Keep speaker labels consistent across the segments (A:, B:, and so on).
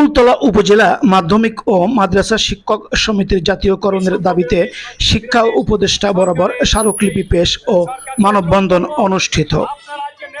A: ফুলতলা উপজেলা মাধ্যমিক ও মাদ্রাসা শিক্ষক সমিতির জাতীয়করণের দাবিতে শিক্ষা উপদেষ্টা বরাবর স্মারকলিপি পেশ ও মানববন্ধন অনুষ্ঠিত।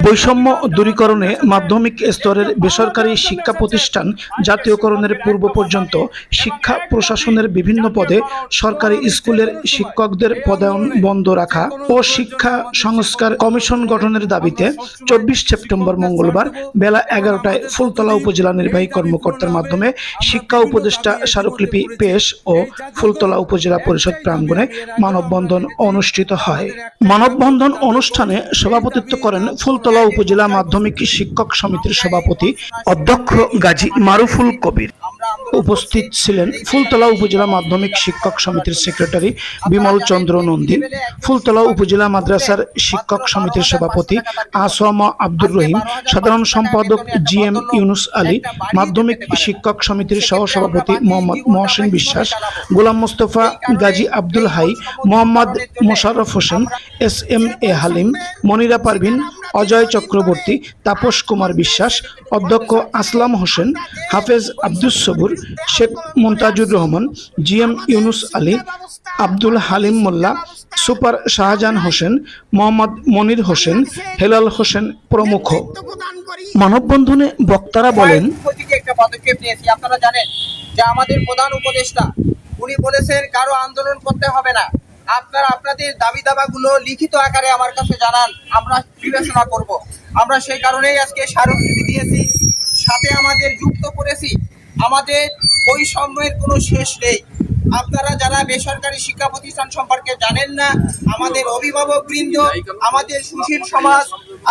A: বৈষম্য দূরীকরণে মাধ্যমিক স্তরের বেসরকারি শিক্ষা প্রতিষ্ঠান জাতীয়করণের পূর্ব পর্যন্ত শিক্ষা প্রশাসনের বিভিন্ন পদে সরকারি স্কুলের শিক্ষকদের পদায়ন বন্ধ রাখা ও শিক্ষা সংস্কার কমিশন গঠনের দাবিতে চব্বিশ সেপ্টেম্বর মঙ্গলবার বেলা এগারোটায় ফুলতলা উপজেলা নির্বাহী কর্মকর্তার মাধ্যমে শিক্ষা উপদেষ্টা স্মারকলিপি পেশ ও ফুলতলা উপজেলা পরিষদ প্রাঙ্গণে মানববন্ধন অনুষ্ঠিত হয়। মানববন্ধন অনুষ্ঠানে সভাপতিত্ব করেন ফুলতলা উপজেলা মাধ্যমিক শিক্ষক সমিতির সভাপতি অধ্যক্ষ গাজী মারুফুল কবির। উপস্থিত ছিলেন ফুলতলা উপজেলা মাধ্যমিক শিক্ষক সমিতির সেক্রেটারি বিমল চন্দ্র নন্দী ফুলতলা উপজেলা মাদ্রাসার শিক্ষক সমিতির সভাপতি আসোয়ামা আব্দুর রহিম, সাধারণ সম্পাদক জি এম ইউনুস আলী, মাধ্যমিক শিক্ষক সমিতির সহসভাপতি Mohammad Mohsin Biswas, Golam Mostafa Gazi Abdul Hai, Mohammad Mosharraf Hossain, S M A Halim, Monira Parvin Ajoy Chakraborty, Tapas Kumar Biswas, অধ্যক্ষ Aslam Hossain, Hafez Abdus Sabur, Sheikh Mumtazur Rahman G M Yunus Ali, Abdul Halim Molla, super Shahjahan Hossain, Mohammad Monir Hossain, Helal Hossain প্রমুখ। মানববন্ধনে বক্তারা বলেন
B: একটা পদক্ষেপ নিয়েছি, আপনারা জানেন যে আমাদের প্রধান উপদেষ্টা, উনি বলেছেন কারও আন্দোলন করতে হবে না। আপনারা আপনাদের দাবি দাবাগুলো লিখিত আকারে আমার কাছে জানান, আমরা বিবেচনা করব। আমরা সেই কারণেই আজকে স্মারকলিপি দিয়েছি, সাথে আমাদের যুক্ত করেছি, আমাদের বৈষম্যের কোনো শেষ নেই। আপনারা যারা বেসরকারি শিক্ষা প্রতিষ্ঠান সম্পর্কে জানেন না, আমাদের অভিভাবক বৃন্দ, আমাদের সুশীল সমাজ,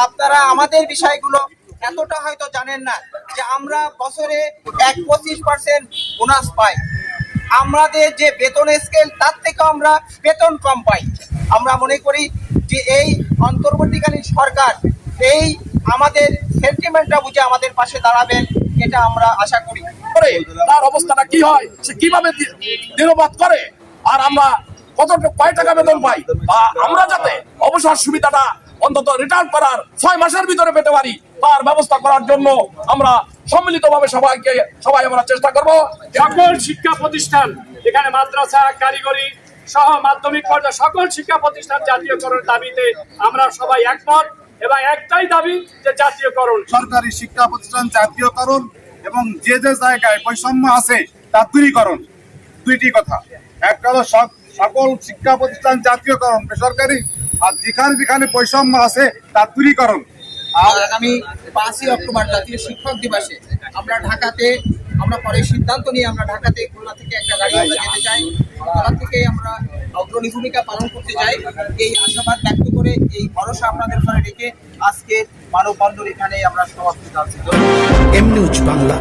B: আপনারা আমাদের বিষয়গুলো এতটা হয়তো জানেন না যে আমরা বছরে এক পঁচিশ পার্সেন্ট বোনাস পাই। আমাদের যে বেতন স্কেল তার থেকে আমরা বেতন কম পাই। আমরা মনে করি যে এই অন্তর্বর্তীকালীন সরকার এই আমাদের সেন্টিমেন্টটা বুঝে আমাদের পাশে দাঁড়াবেন, এটা আমরা আশা করি।
C: করে তার অবস্থাটা কি হয়, সে কীভাবে দি- দিনবাদ করে, আর আমরা কত কয় টাকা বেতন পাই? বা আমরা যাতে অবসর সুবিধাটা অন্তত রিটার্ন করার ছয় মাসের ভিতরে পেতে পারি, তার ব্যবস্থা করার জন্য আমরা সম্মিলিতভাবে সবাইকে সবাই আমরা চেষ্টা করব।
D: সকল শিক্ষা প্রতিষ্ঠান এখানে মাদ্রাসা কারিগরি সহ মাধ্যমিক পর্যায়ে সকল শিক্ষা প্রতিষ্ঠান জাতীয়করণের দাবিতে আমরা সবাই একমত এবং একটাই দাবি যে জাতীয়করণ।
E: সরকারি শিক্ষা প্রতিষ্ঠান জাতীয়করণ এবং যে যে জায়গায় বৈষম্য আছে তা দূরীকরণ। দুইটি কথা। একটা হলো সকল শিক্ষা প্রতিষ্ঠান জাতীয়করণ বেসরকারি আর যেখানে যেখানে বৈষম্য আছে তা দূরীকরণ।
B: আর আগামী পাঁচই অক্টোবর জাতীয় শিক্ষক দিবসে আমরা ঢাকাতে, আমরা পরে সিদ্ধান্ত নিয়ে আমরা ঢাকাতে খুলনা থেকে একটা গাড়ি আমরা যেতে চাই। খুলনা থেকে আমরা অগ্রণী ভূমিকা পালন করতে চাই। এই আশাবাদ ব্যক্ত করে, এই ভরসা আপনাদের উপরে রেখে আজকে মানববন্ধন এখানে আমরা সমাপ্তি জানছি
A: এম নিউজ বাংলা।